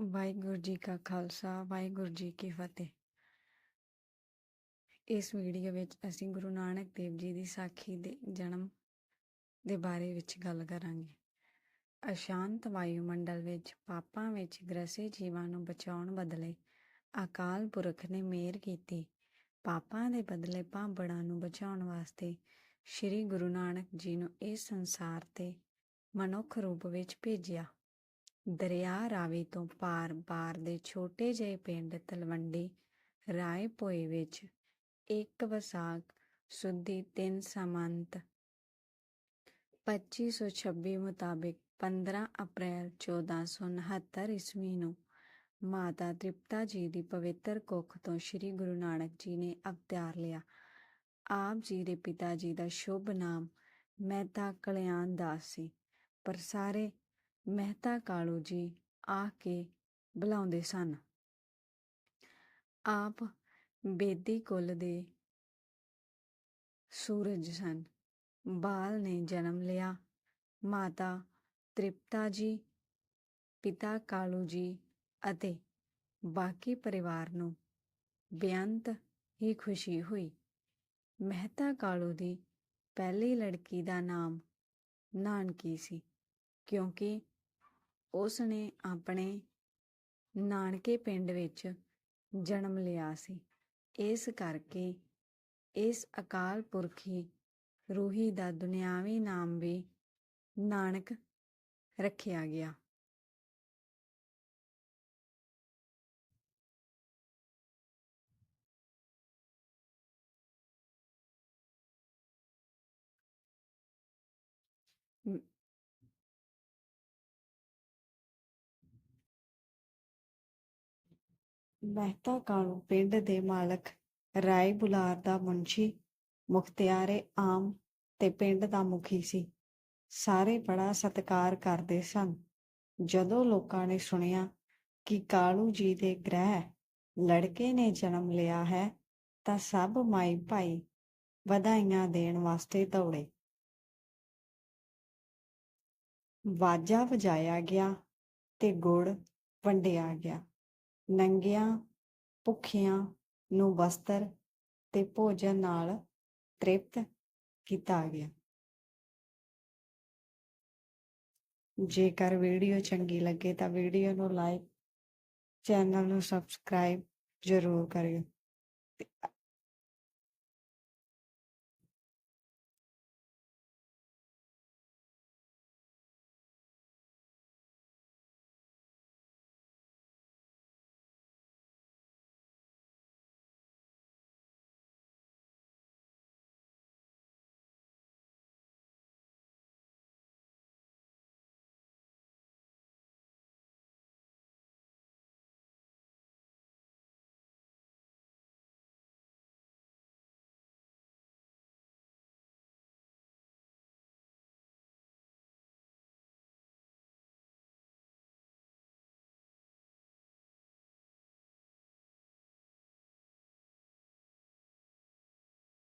ਵਾਹਿਗੁਰੂ ਜੀ ਕਾ ਖਾਲਸਾ, ਵਾਹਿਗੁਰੂ ਜੀ ਕੀ ਫਤਿਹ। ਇਸ ਵੀਡੀਓ ਵਿੱਚ ਅਸੀਂ ਗੁਰੂ ਨਾਨਕ ਦੇਵ ਜੀ ਦੀ ਸਾਖੀ ਦੇ ਜਨਮ ਦੇ ਬਾਰੇ ਵਿੱਚ ਗੱਲ ਕਰਾਂਗੇ। ਅਸ਼ਾਂਤ ਵਾਯੂਮੰਡਲ ਵਿੱਚ ਪਾਪਾਂ ਵਿੱਚ ਗ੍ਰਸੇ ਜੀਵਾਂ ਨੂੰ ਬਚਾਉਣ ਬਦਲੇ ਅਕਾਲ ਪੁਰਖ ਨੇ ਮਿਹਰ ਕੀਤੀ। ਪਾਪਾਂ ਦੇ ਬਦਲੇ ਭਾਂਬੜਾਂ ਨੂੰ ਬਚਾਉਣ ਵਾਸਤੇ ਸ੍ਰੀ ਗੁਰੂ ਨਾਨਕ ਜੀ ਨੂੰ ਇਸ ਸੰਸਾਰ ਤੇ ਮਨੁੱਖ ਰੂਪ ਵਿੱਚ ਭੇਜਿਆ। ਦਰਿਆ ਰਾਵੀ ਤੋਂ ਪਾਰ ਪਾਰ ਦੇ ਛੋਟੇ ਜਿਹੇ ਪਿੰਡ ਤਲਵੰਡੀ ਰਾਏਪੋਏ ਵਿੱਚ ਇੱਕ ਵਿਸਾਖ ਸੁਦੀ 3 ਸਮੰਤ 2526 ਮੁਤਾਬਿਕ 15 ਅਪ੍ਰੈਲ 1469 ਈਸਵੀ ਨੂੰ ਮਾਤਾ ਤ੍ਰਿਪਤਾ ਜੀ ਦੀ ਪਵਿੱਤਰ ਕੁੱਖ ਤੋਂ ਸ੍ਰੀ ਗੁਰੂ ਨਾਨਕ ਜੀ ਨੇ ਅਵਤਾਰ ਲਿਆ। ਆਪ ਜੀ ਦੇ ਪਿਤਾ ਜੀ ਦਾ ਸ਼ੁਭ ਨਾਮ ਮਹਿਤਾ ਕਲਿਆਣ ਦਾਸ ਸੀ। ਪਰ ਸਾਰੇ ਮਹਿਤਾ ਕਾਲੂ ਜੀ ਆ ਕੇ ਬੁਲਾਉਂਦੇ ਸਨ। ਆਪ ਬੇਦੀ ਕੁੱਲ ਦੇ ਸੂਰਜ ਸਨ। ਬਾਲ ਨੇ ਜਨਮ ਲਿਆ। ਮਾਤਾ ਤ੍ਰਿਪਤਾ ਜੀ, ਪਿਤਾ ਕਾਲੂ ਜੀ ਅਤੇ ਬਾਕੀ ਪਰਿਵਾਰ ਨੂੰ ਬੇਅੰਤ ਹੀ ਖੁਸ਼ੀ ਹੋਈ। ਮਹਿਤਾ ਕਾਲੂ ਦੀ ਪਹਿਲੀ ਲੜਕੀ ਦਾ ਨਾਮ ਨਾਨਕੀ ਸੀ, ਕਿਉਂਕਿ ਉਸ ਨੇ ਆਪਣੇ ਨਾਨਕੇ ਪਿੰਡ ਵਿੱਚ ਜਨਮ ਲਿਆ ਸੀ। ਇਸ ਕਰਕੇ ਇਸ ਅਕਾਲ ਪੁਰਖੀ ਰੂਹੀ ਦਾ ਦੁਨਿਆਵੀ ਨਾਮ ਵੀ ਨਾਨਕ ਰੱਖਿਆ ਗਿਆ। ਮਹਿਤਾ ਕਾਲੂ ਪਿੰਡ ਦੇ ਮਾਲਕ, ਰਾਏ ਬੁਲਾਰ ਦਾ ਮੁੰਸ਼ੀ ਮੁਖਤਿਆਰੇ ਆਮ ਤੇ ਪਿੰਡ ਦਾ ਮੁਖੀ ਸੀ। ਸਾਰੇ ਬੜਾ ਸਤਿਕਾਰ ਕਰਦੇ ਸਨ। ਜਦੋਂ ਲੋਕਾਂ ਨੇ ਸੁਣਿਆ ਕਿ ਕਾਲੂ ਜੀ ਦੇ ਗ੍ਰਹਿ ਲੜਕੇ ਨੇ ਜਨਮ ਲਿਆ ਹੈ, ਤਾਂ ਸਭ ਮਾਈ ਭਾਈ ਵਧਾਈਆਂ ਦੇਣ ਵਾਸਤੇ ਦੌੜੇ। ਵਾਜਾ ਵਜਾਇਆ ਗਿਆ ਤੇ ਗੁੜ ਵੰਡਿਆ ਗਿਆ। ਨੰਗਿਆਂ, ਭੁੱਖਿਆਂ ਨੂੰ ਵਸਤਰ ਤੇ ਭੋਜਨ ਨਾਲ ਤ੍ਰਿਪਤ ਕੀਤਾ ਗਿਆ। ਜੇਕਰ ਵੀਡੀਓ ਚੰਗੀ ਲੱਗੇ ਤਾਂ ਵੀਡੀਓ ਨੂੰ ਲਾਈਕ, ਚੈਨਲ ਨੂੰ ਸਬਸਕ੍ਰਾਈਬ ਜ਼ਰੂਰ ਕਰਿਓ